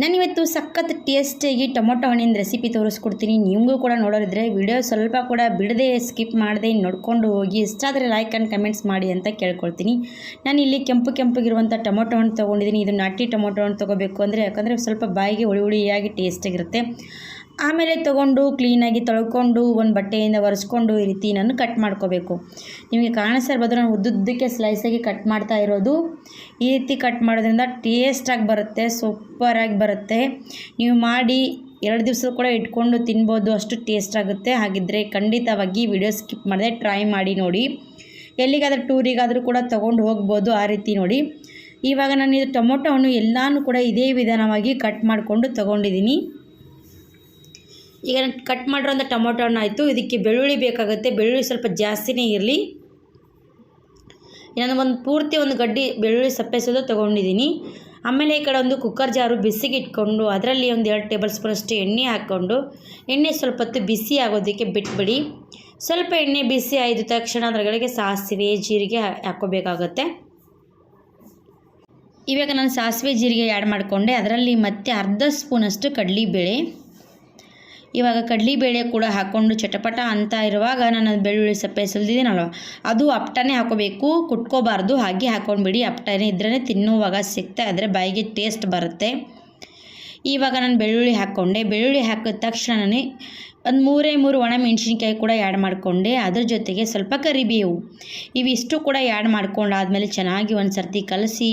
ನಾನಿವತ್ತು ಸಖತ್ ಟೇಸ್ಟಿಯಾಗಿ ಟೊಮೊಟೊ ಹಣ್ಣಿನ ರೆಸಿಪಿ ತೋರಿಸ್ಕೊಡ್ತೀನಿ. ನಿಮಗೂ ಕೂಡ ನೋಡೋರಿದ್ರೆ ವಿಡಿಯೋ ಸ್ವಲ್ಪ ಕೂಡ ಬಿಡದೆ ಸ್ಕಿಪ್ ಮಾಡದೆ ನೋಡ್ಕೊಂಡು ಹೋಗಿ. ಇಷ್ಟ ಆದರೆ ಲೈಕ್ ಆ್ಯಂಡ್ ಕಮೆಂಟ್ಸ್ ಮಾಡಿ ಅಂತ ಕೇಳ್ಕೊಳ್ತೀನಿ. ನಾನು ಇಲ್ಲಿ ಕೆಂಪು ಕೆಂಪಗಿರುವಂಥ ಟೊಮೊಟೊ ಹಣ್ಣು ತೊಗೊಂಡಿದ್ದೀನಿ. ಇದು ನಾಟಿ ಟೊಮೊಟೊ ಹಣ್ಣು ತೊಗೋಬೇಕು ಅಂದರೆ ಯಾಕಂದರೆ ಸ್ವಲ್ಪ ಬಾಯಿಗೆ ಹುಳಿ ಹುಳಿಯಾಗಿ ಟೇಸ್ಟಾಗಿರುತ್ತೆ ಆಮೇಲೆ ತೊಗೊಂಡು ಕ್ಲೀನಾಗಿ ತೊಳ್ಕೊಂಡು ಒಂದು ಬಟ್ಟೆಯಿಂದ ಒರೆಸ್ಕೊಂಡು ಈ ರೀತಿ ನಾನು ಕಟ್ ಮಾಡ್ಕೋಬೇಕು. ನಿಮಗೆ ಕಾಣಿಸ್ತಾ ಇರ್ಬೋದು ನಾನು ಉದ್ದುದ್ದಕ್ಕೆ ಸ್ಲೈಸಾಗಿ ಕಟ್ ಮಾಡ್ತಾ ಇರೋದು. ಈ ರೀತಿ ಕಟ್ ಮಾಡೋದ್ರಿಂದ ಟೇಸ್ಟಾಗಿ ಬರುತ್ತೆ ಸೂಪರಾಗಿ ಬರುತ್ತೆ. ನೀವು ಮಾಡಿ ಎರಡು ದಿವಸ ಕೂಡ ಇಟ್ಕೊಂಡು ತಿನ್ಬೋದು, ಅಷ್ಟು ಟೇಸ್ಟ್ ಆಗುತ್ತೆ. ಹಾಗಿದ್ದರೆ ಖಂಡಿತವಾಗಿ ವಿಡಿಯೋ ಸ್ಕಿಪ್ ಮಾಡದೆ ಟ್ರೈ ಮಾಡಿ ನೋಡಿ. ಎಲ್ಲಿಗಾದರೂ ಟೂರಿಗಾದರೂ ಕೂಡ ತೊಗೊಂಡು ಹೋಗ್ಬೋದು ಆ ರೀತಿ ನೋಡಿ. ಇವಾಗ ನಾನು ಇದು ಟೊಮೊಟೊ ಹಣ್ಣು ಎಲ್ಲನೂ ಕೂಡ ಇದೇ ವಿಧಾನವಾಗಿ ಕಟ್ ಮಾಡಿಕೊಂಡು ತೊಗೊಂಡಿದ್ದೀನಿ. ಈಗ ನಾನು ಕಟ್ ಮಾಡಿರೋಂಥ ಟೊಮೊಟೊ ಹಣ್ಣು ಆಯಿತು. ಇದಕ್ಕೆ ಬೆಳ್ಳುಳ್ಳಿ ಬೇಕಾಗುತ್ತೆ. ಬೆಳ್ಳುಳ್ಳಿ ಸ್ವಲ್ಪ ಜಾಸ್ತಿನೇ ಇರಲಿ. ನಾನು ಒಂದು ಪೂರ್ತಿ ಒಂದು ಗಡ್ಡಿ ಬೆಳ್ಳುಳ್ಳಿ ಸಪ್ಪೆಸೋದು ತೊಗೊಂಡಿದ್ದೀನಿ. ಆಮೇಲೆ ಈ ಕಡೆ ಒಂದು ಕುಕ್ಕರ್ ಜಾರು ಬಿಸಿಗೆ ಇಟ್ಕೊಂಡು ಅದರಲ್ಲಿ ಒಂದು ಎರಡು ಟೇಬಲ್ ಸ್ಪೂನಷ್ಟು ಎಣ್ಣೆ ಹಾಕ್ಕೊಂಡು, ಎಣ್ಣೆ ಸ್ವಲ್ಪ ಹೊತ್ತು ಬಿಸಿ ಆಗೋದಕ್ಕೆ ಬಿಟ್ಬಿಡಿ. ಸ್ವಲ್ಪ ಎಣ್ಣೆ ಬಿಸಿ ಆಯ್ದ ತಕ್ಷಣ ಅದರಗಳಿಗೆ ಸಾಸಿವೆ, ಜೀರಿಗೆ ಹಾಕ್ಕೋಬೇಕಾಗತ್ತೆ. ಇವಾಗ ನಾನು ಸಾಸಿವೆ, ಜೀರಿಗೆ ಆ್ಯಡ್ ಮಾಡಿಕೊಂಡೆ. ಅದರಲ್ಲಿ ಮತ್ತೆ ಅರ್ಧ ಸ್ಪೂನಷ್ಟು ಕಡಲೆಬೇಳೆ ಇವಾಗ ಬೇಳೆ ಕೂಡ ಹಾಕ್ಕೊಂಡು ಚಟಪಟ ಅಂತ ಇರುವಾಗ ನಾನು ಬೆಳ್ಳುಳ್ಳಿ ಸಪ್ಪೆ ಸುಲಿದಿದ್ದೀನಲ್ವ, ಅದು ಅಪ್ಟನೇ ಹಾಕೋಬೇಕು. ಕುಟ್ಕೋಬಾರ್ದು, ಹಾಗೆ ಹಾಕೊಂಡ್ಬಿಡಿ. ಅಪ್ಟನೇ ಇದ್ರೇ ತಿನ್ನುವಾಗ ಸಿಗ್ತಾ ಇದ್ದರೆ ಬಾಯಿಗೆ ಟೇಸ್ಟ್ ಬರುತ್ತೆ. ಇವಾಗ ನಾನು ಬೆಳ್ಳುಳ್ಳಿ ಹಾಕ್ಕೊಂಡೆ. ಬೆಳ್ಳುಳ್ಳಿ ಹಾಕಿದ ತಕ್ಷಣವೇ ಒಂದು ಮೂರೇ ಮೂರು ಒಣ ಮೆಣಸಿನ್ಕಾಯಿ ಕೂಡ ಆ್ಯಡ್ ಮಾಡಿಕೊಂಡೆ. ಅದ್ರ ಜೊತೆಗೆ ಸ್ವಲ್ಪ ಕರಿಬೇವು. ಇವಿಷ್ಟು ಕೂಡ ಆ್ಯಡ್ ಮಾಡ್ಕೊಂಡಾದ್ಮೇಲೆ ಚೆನ್ನಾಗಿ ಒಂದು ಸರ್ತಿ ಕಲಸಿ,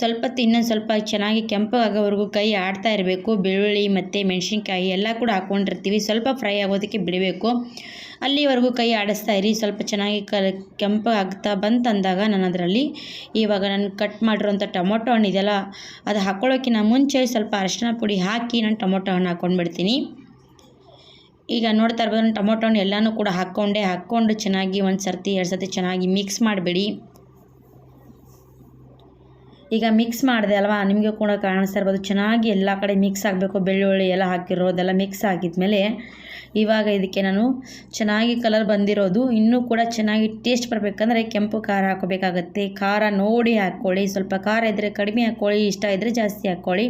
ಸ್ವಲ್ಪ ಇನ್ನೊಂದು ಸ್ವಲ್ಪ ಚೆನ್ನಾಗಿ ಕೆಂಪಾಗೋವರೆಗೂ ಕೈ ಆಡ್ತಾ ಇರಬೇಕು. ಬೆಳ್ಳುಳ್ಳಿ ಮತ್ತು ಮೆಣಸಿನ್ಕಾಯಿ ಎಲ್ಲ ಕೂಡ ಹಾಕ್ಕೊಂಡಿರ್ತೀವಿ ಸ್ವಲ್ಪ ಫ್ರೈ ಆಗೋದಕ್ಕೆ ಬಿಡಬೇಕು. ಅಲ್ಲಿವರೆಗೂ ಕೈ ಆಡಿಸ್ತಾ ಇರಿ. ಸ್ವಲ್ಪ ಚೆನ್ನಾಗಿ ಕ ಕೆಂಪು ಆಗ್ತಾ ಬಂತಂದಾಗ ನಾನು ಅದರಲ್ಲಿ ಇವಾಗ ನಾನು ಕಟ್ ಮಾಡಿರೋಂಥ ಟೊಮೊಟೊ ಹಣ್ಣು ಇದೆಯಲ್ಲ, ಅದು ಹಾಕ್ಕೊಳ್ಳೋಕ್ಕಿಂತ ಮುಂಚೆ ಸ್ವಲ್ಪ ಅರಶಿನ ಪುಡಿ ಹಾಕಿ ನಾನು ಟೊಮೊಟೊ ಹಣ್ಣು ಹಾಕ್ಕೊಂಡ್ಬಿಡ್ತೀನಿ ಈಗ ನೋಡ್ತಾ ಇರ್ಬೋದು ಟೊಮೊಟೊನ ಟೊಮೊಟೊ ಎಲ್ಲನೂ ಕೂಡ ಹಾಕ್ಕೊಂಡೆ. ಹಾಕ್ಕೊಂಡು ಚೆನ್ನಾಗಿ ಒಂದು ಸರ್ತಿ, ಎರಡು ಸರ್ತಿ ಚೆನ್ನಾಗಿ ಮಿಕ್ಸ್ ಮಾಡಬೇಡಿ. ಈಗ ಮಿಕ್ಸ್ ಮಾಡಿದೆ ಅಲ್ವಾ? ನಿಮಗೆ ಕೂಡ ಕಾಣಿಸ್ತಾ ಇರ್ಬೋದು, ಚೆನ್ನಾಗಿ ಎಲ್ಲ ಕಡೆ ಮಿಕ್ಸ್ ಆಗಬೇಕು. ಬೆಳ್ಳುಳ್ಳಿ ಎಲ್ಲ ಹಾಕಿರೋದೆಲ್ಲ ಮಿಕ್ಸ್ ಆಗಿದ್ಮೇಲೆ ಇವಾಗ ಇದಕ್ಕೆ ನಾನು ಚೆನ್ನಾಗಿ ಕಲರ್ ಬಂದಿರೋದು. ಇನ್ನೂ ಕೂಡ ಚೆನ್ನಾಗಿ ಟೇಸ್ಟ್ ಬರಬೇಕಂದ್ರೆ ಕೆಂಪು ಖಾರ ಹಾಕೋಬೇಕಾಗತ್ತೆ ಖಾರ ನೋಡಿ ಹಾಕ್ಕೊಳ್ಳಿ. ಸ್ವಲ್ಪ ಖಾರ ಇದ್ದರೆ ಕಡಿಮೆ ಹಾಕ್ಕೊಳ್ಳಿ, ಇಷ್ಟ ಇದ್ದರೆ ಜಾಸ್ತಿ ಹಾಕ್ಕೊಳ್ಳಿ.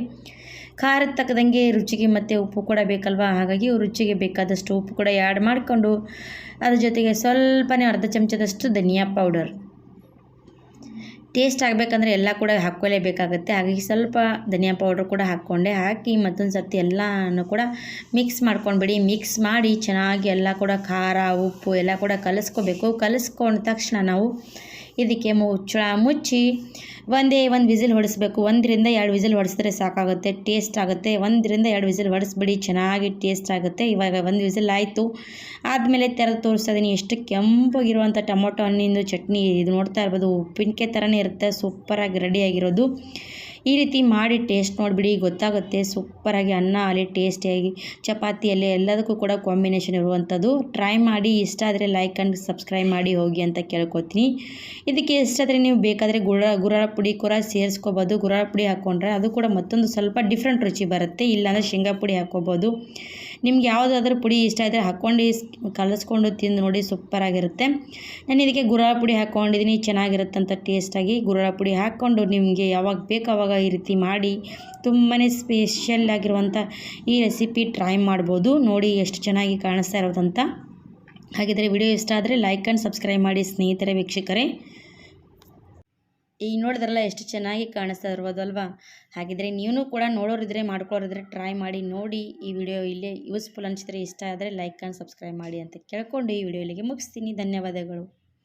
ಖಾರದ ತಕ್ಕದಂಗೆ ರುಚಿಗೆ ಮತ್ತು ಉಪ್ಪು ಕೂಡ ಬೇಕಲ್ವಾ? ಹಾಗಾಗಿ ರುಚಿಗೆ ಬೇಕಾದಷ್ಟು ಉಪ್ಪು ಕೂಡ ಆ್ಯಡ್ ಮಾಡಿಕೊಂಡು, ಅದ್ರ ಜೊತೆಗೆ ಸ್ವಲ್ಪನೇ ಅರ್ಧ ಚಮಚದಷ್ಟು ಧನಿಯಾ ಪೌಡರ್ ಟೇಸ್ಟ್ ಆಗಬೇಕಂದ್ರೆ ಎಲ್ಲ ಕೂಡ ಹಾಕ್ಕೊಳ್ಳೇಬೇಕಾಗುತ್ತೆ ಹಾಗಾಗಿ ಸ್ವಲ್ಪ ಧನಿಯಾ ಪೌಡ್ರ್ ಕೂಡ ಹಾಕ್ಕೊಂಡೆ. ಹಾಕಿ ಮತ್ತೊಂದು ಸರ್ತಿ ಎಲ್ಲನೂ ಕೂಡ ಮಿಕ್ಸ್ ಮಾಡ್ಕೊಂಡ್ಬಿಡಿ. ಮಿಕ್ಸ್ ಮಾಡಿ ಚೆನ್ನಾಗಿ ಎಲ್ಲ ಕೂಡ ಖಾರ, ಉಪ್ಪು ಎಲ್ಲ ಕೂಡ ಕಲಿಸ್ಕೋಬೇಕು. ಕಲಿಸ್ಕೊಂಡ ತಕ್ಷಣ ನಾವು ಇದಕ್ಕೆ ಮುಚ್ಚಳ ಮುಚ್ಚಿ ಒಂದೇ ಒಂದು ವಿಸಿಲ್ ಹೊಡಿಸ್ಬೇಕು. ಒಂದರಿಂದ ಎರಡು ವಿಸಿಲ್ ಹೊಡೆಸಿದ್ರೆ ಸಾಕಾಗುತ್ತೆ, ಟೇಸ್ಟ್ ಆಗುತ್ತೆ. ಒಂದರಿಂದ ಎರಡು ವಿಸಿಲ್ ಹೊಡಿಸ್ಬಿಡಿ, ಚೆನ್ನಾಗಿ ಟೇಸ್ಟ್ ಆಗುತ್ತೆ. ಇವಾಗ ಒಂದು ವಿಸಿಲ್ ಆಯಿತು. ಆದಮೇಲೆ ತೆರೆದು ತೋರಿಸ್ತಾ ಎಷ್ಟು ಕೆಂಪಾಗಿರುವಂಥ ಟೊಮೊಟೊ ಹಣ್ಣಿಂದು ಚಟ್ನಿ. ಇದು ನೋಡ್ತಾ ಇರ್ಬೋದು, ಉಪ್ಪಿನಕಾಯಿ ಥರನೇ ಇರುತ್ತೆ. ಸೂಪರಾಗಿ ರೆಡಿಯಾಗಿರೋದು ಈ ರೀತಿ ಮಾಡಿ ಟೇಸ್ಟ್ ನೋಡಿಬಿಡಿ, ಗೊತ್ತಾಗುತ್ತೆ. ಸೂಪರಾಗಿ ಅನ್ನ, ಅಲ್ಲಿ ಟೇಸ್ಟಿಯಾಗಿ ಚಪಾತಿಯಲ್ಲಿ ಎಲ್ಲದಕ್ಕೂ ಕೂಡ ಕಾಂಬಿನೇಷನ್ ಇರುವಂಥದ್ದು. ಟ್ರೈ ಮಾಡಿ, ಇಷ್ಟ ಆದರೆ ಲೈಕ್ ಆ್ಯಂಡ್ ಸಬ್ಸ್ಕ್ರೈಬ್ ಮಾಡಿ ಹೋಗಿ ಅಂತ ಕೇಳ್ಕೊತೀನಿ. ಇದಕ್ಕೆ ಇಷ್ಟಾದರೆ ನೀವು ಬೇಕಾದರೆ ಗುರ ಗುರಾಳ ಪುಡಿ ಕೂಡ ಸೇರಿಸ್ಕೋಬೋದು. ಗುರಾಳ ಪುಡಿ ಹಾಕ್ಕೊಂಡ್ರೆ ಅದು ಕೂಡ ಮತ್ತೊಂದು ಸ್ವಲ್ಪ ಡಿಫ್ರೆಂಟ್ ರುಚಿ ಬರುತ್ತೆ. ಇಲ್ಲಾಂದರೆ ಶೇಂಗಾ ಪುಡಿ ಹಾಕ್ಕೋಬೋದು. ನಿಮ್ಗೆ ಯಾವುದಾದ್ರೂ ಪುಡಿ ಇಷ್ಟ ಆದರೆ ಹಾಕ್ಕೊಂಡು ಕಲಸ್ಕೊಂಡು ತಿಂದು ನೋಡಿ ಸೂಪರಾಗಿರುತ್ತೆ ನಾನು ಇದಕ್ಕೆ ಗುರಾಳ ಪುಡಿ ಹಾಕ್ಕೊಂಡಿದ್ದೀನಿ ಚೆನ್ನಾಗಿರುತ್ತಂತ ಟೇಸ್ಟಾಗಿ ಗುರಾಳ ಪುಡಿ ಹಾಕ್ಕೊಂಡು ನಿಮಗೆ ಯಾವಾಗ ಬೇಕು ಆವಾಗ ಈ ರೀತಿ ಮಾಡಿ ತುಂಬಾ ಸ್ಪೆಷಲ್ ಆಗಿರುವಂಥ ಈ ರೆಸಿಪಿ ಟ್ರೈ ಮಾಡ್ಬೋದು. ನೋಡಿ ಎಷ್ಟು ಚೆನ್ನಾಗಿ ಕಾಣಿಸ್ತಾ ಇರೋದಂತ. ಹಾಗಿದ್ರೆ ವಿಡಿಯೋ ಇಷ್ಟ ಆದರೆ ಲೈಕ್ ಆ್ಯಂಡ್ ಸಬ್ಸ್ಕ್ರೈಬ್ ಮಾಡಿ ಸ್ನೇಹಿತರೆ, ವೀಕ್ಷಕರೇ. ಈಗ ನೋಡಿದ್ರಲ್ಲ ಎಷ್ಟು ಚೆನ್ನಾಗಿ ಕಾಣಿಸ್ತಾ ಇರ್ಬೋದು ಅಲ್ವಾ? ಹಾಗಿದ್ರೆ ನೀವು ಕೂಡ ನೋಡೋರಿದ್ರೆ ಮಾಡ್ಕೊಳ್ಳೋರಿದ್ರೆ ಟ್ರೈ ಮಾಡಿ, ನೋಡಿ ಈ ವಿಡಿಯೋ ಇಲ್ಲೇ ಯೂಸ್ಫುಲ್ ಅನಿಸಿದ್ರೆ ಇಷ್ಟ ಆದರೆ ಲೈಕ್ ಆ್ಯಂಡ್ ಸಬ್ಸ್ಕ್ರೈಬ್ ಮಾಡಿ ಅಂತ ಕೇಳ್ಕೊಂಡು ಈ ವಿಡಿಯೋ ಇಲ್ಲಿಗೆ ಮುಗಿಸ್ತೀನಿ. ಧನ್ಯವಾದಗಳು.